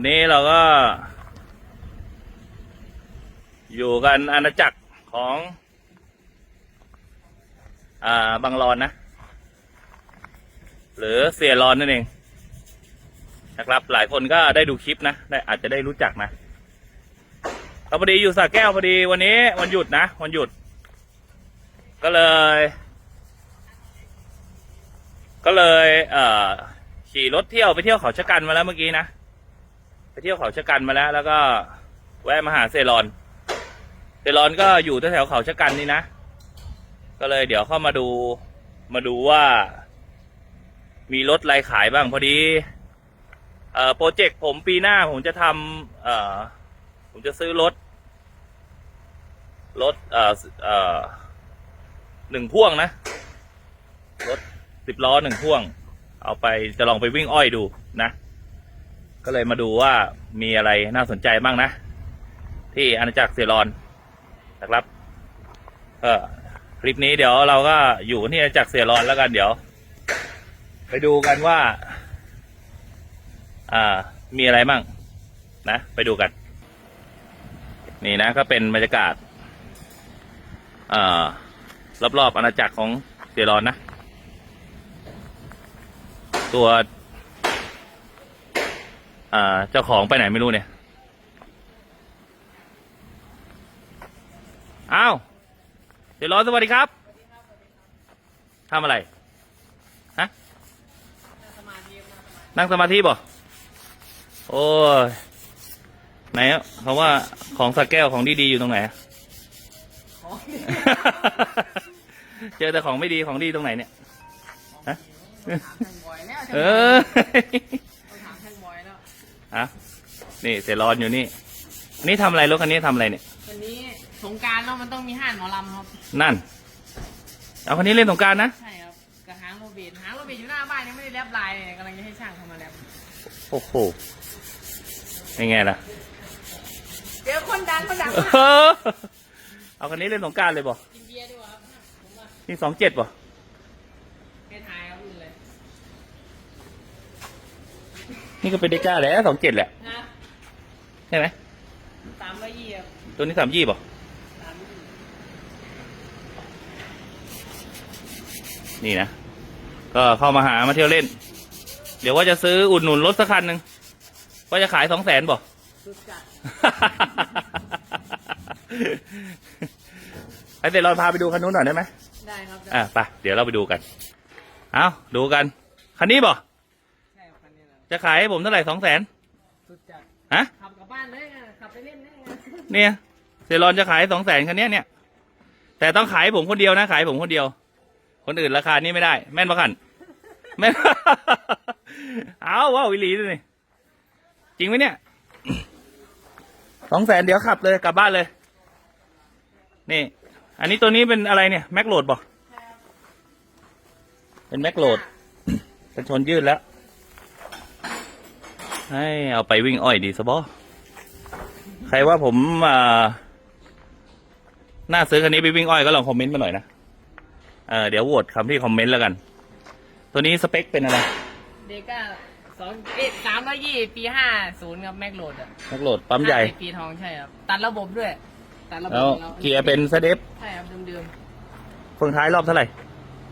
วันนี้เราก็ อยู่กันอาณาจักรของ อ่าบังรอนนะ หรือเสียรอนนั่นเองนะครับ หลายคนก็ได้ดูคลิปนะได้อาจจะได้รู้จักนะก็พอดีอยู่สระแก้วพอดีวันนี้วันหยุดนะวันหยุด ก็เลย ก็เลย เอ่อขี่รถเที่ยวไปเที่ยวเขาชะกันมาแล้วเมื่อกี้นะ เที่ยวเขาชะกันมาแล้ว แล้วก็แวะมาหาเซรอน เซรอนก็อยู่แถวเขาชะกันนี่นะ ก็เลยเดี๋ยวเข้ามาดูมาดูว่า มีรถอะไรขายบ้างพอดีเอ่อโปรเจกต์ผมปีหน้าผมจะทำเอ่อผมจะซื้อรถ รถเอ่อเอ่อหนึ่งพ่วงนะ รถสิบล้อหนึ่งพ่วง เอาไปจะลองไปวิ่งอ้อยดูนะ ก็เลยมาดูว่ามีอะไรน่าสนใจบ้างนะ ที่อาณาจักรเซรอนนะครับเออคลิปนี้เดี๋ยวเราก็อยู่ที่อาณาจักรเซรอนแล้วกันเดี๋ยว ไปดูกันว่า อ่า มีอะไรมั่งนะไปดูกัน นี่นะก็เป็นบรรยากาศอ่ารอบๆอาณาจักรของเซรอนนะ ตัว อ่า เจ้าของไปไหนไม่รู้เนี่ย อ้าว เดี๋ยวรอสวัสดีครับ ทำอะไร ฮะ นั่งสมาธิบ่ โอ้ย ไหนอะเขาว่าของสักแก้วของดีๆอยู่ตรงไหนอะเจอแต่ของไม่ดีของดีตรงไหนเนี่ย ฮะแข่งบ่อยแล้วเออ อะนี่เสรอนอยู่นี่อันนี้ทำอะไรรถคันนี้ทำอะไรเนี่ย วันนี้สงกรารแล้วมันต้องมีห้านหมอลำครับ นั่น เอาคันนี้เล่นสงกรารนะ ใช่ครับกับหางโรเบิทหางโรเบิทอยู่หน้าบ้านยังไม่ได้แลบลายเลยกำลังจะให้ช่างเข้ามาแลบโอ้โหยังไงล่ะ เดี๋ยวคนดังคนดังเออเอาคันนี้เล่นสงกรารเลยบ่กินเบียร์ดีกว่าครับผมว่า นี่สองเจ็ดบ่ แกทายครับรุ่นเลย นี่ก็เป็นเดก้าแหล้วสองเจ็ดแหละนะใช่ไหมสามร้อยยี่ครับตัวนี้สามยี่บ่สามยี่นี่นะ ก็เข้ามาหามาเที่ยวเล่น เดี๋ยวว่าจะซื้ออุดหนุนรถสักคันหนึ่งว่าจะขายสองแสนบ่สุดจัดไอเสร็จเราพาไปดูคันนู้นหน่อยได้ไหมได้ครับได้อะไปเดี๋ยวเราไปดูกัน เอาดูกัน คันนี้บ่ จะขายให้ผมเท่าไหร่สองแสนสุดจัดฮะ ขับกลับบ้านเลยไงขับไปเล่นได้ไงเนี่ยเซรอนจะขายสองแสนคันเนี้ยเนี่ย แต่ต้องขายให้ผมคนเดียวนะ ขายให้ผมคนเดียว คนอื่นราคานี้ไม่ได้ แม่นปะขันแม่น เอาว้าววิลีเลยนี่จริงไหมเนี่ยสองแสนเดี๋ยวขับเลยกลับบ้านเลย นี่ อันนี้ตัวนี้เป็นอะไรเนี่ย แม็กโหลดบ่เป็นแม็กโหลดเป็นชนยืดแล้ว ให้เอาไปวิ่งอ้อยดีสบอใครว่าผมอ่าน่าซื้อคันนี้ไปวิ่งอ้อยก็ลองคอมเมนต์มาหน่อยนะเออเดี๋ยวโหวตคำที่คอมเมนต์แล้วกัน ตัวนี้สเปคเป็นอะไรเด็กก็สองเอ๊ะสามร้อยยี่ปีห้าศูนย์ครับแม็กโหลดอะนักโหลดปั๊มใหญ่ 50ปีทองใช่ครับตัดระบบด้วยตัดระบบแล้วของราเกียร์เป็นเซเดฟใช่ครับเดิมเฟืองท้ายรอบเท่าไหร่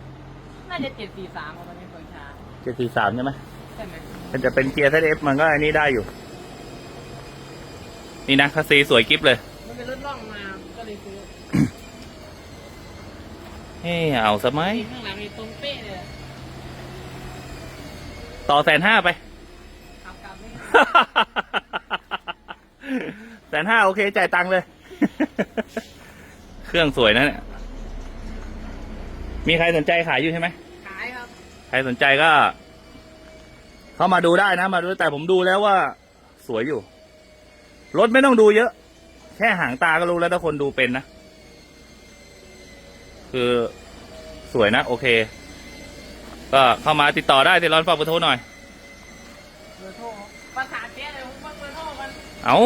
ๆน่าจะเจ็ดสี่สามครับตอนนี้เฟิร์นช้า เจ็ดสี่สามใช่ไหมใช่ไห มมันจะเป็นเกียร์เซเดฟมันก็อันนี้ได้อยู่ นี่นะคัสซีสวยกิฟเลย มันเป็นรถล่องมาก็เลยซื้อเฮ้ยเอาสมัยนี่ข้างหลังมีตรงเป๊ะเลยต่อแสนห้าไปขับกลับไม่แสนห้าโอเค จ่ายตังค์เลย เครื่องสวยนะเนี่ย มีใครสนใจขายอยู่ใช่ไหมขายครับ ใครสนใจก็ เข้ามาดูได้นะมาดูแต่ผมดูแล้วว่า สวยอยู่ รถไม่ต้องดูเยอะ แค่หางตาก็รู้แล้วถ้าคนดูเป็นนะ คือสวยนะ โอเค ก็เข้ามาติดต่อได้ติดร้อนฝากเบอร์โทรหน่อยเบอร์โทรประสานเจ๊เลยผมว่าเบอร์โทรมันเอา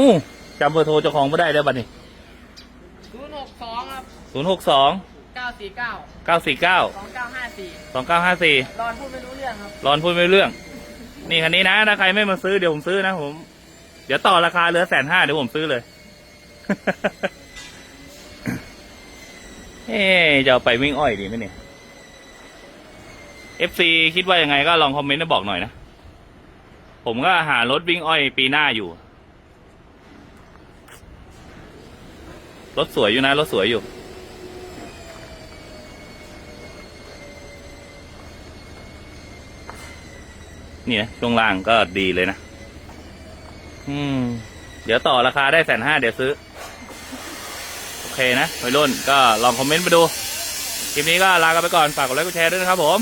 จำเบอร์โทรเจ้าของไม่ได้แล้วบัดนี้ศูนย์หกสองครับศูนย์หกสองเก้าสี่เก้าเก้าสี่เก้าสองเก้าห้าสี่สองเก้าห้าสี่รอนพูดไม่รู้เรื่องครับรอนพูดไม่รู้เรื่อง นี่คันนี้นะ ถ้าใครไม่มาซื้อเดี๋ยวผมซื้อนะผม เดี๋ยวต่อราคาเหลือแสนห้าเดี๋ยวผมซื้อเลย เอ๊จะเอาไปวิ่งอ้อยดีไหมเนี่ย FC คิดว่ายังไงก็ลองคอมเมนต์มาบอกหน่อยนะ ผมก็หารถวิ่งอ้อยปีหน้าอยู่ รถสวยอยู่นะ รถสวยอยู่ นี่นะช่วงล่างก็ดีเลยนะ อืม เดี๋ยวต่อราคาได้แสนห้าเดี๋ยวซื้อ โอเคนะวัยรุ่นก็ลองคอมเมนต์มาดู คลิปนี้ก็ลากันไปก่อน ฝากกดไลค์กดแชร์ด้วยนะครับผม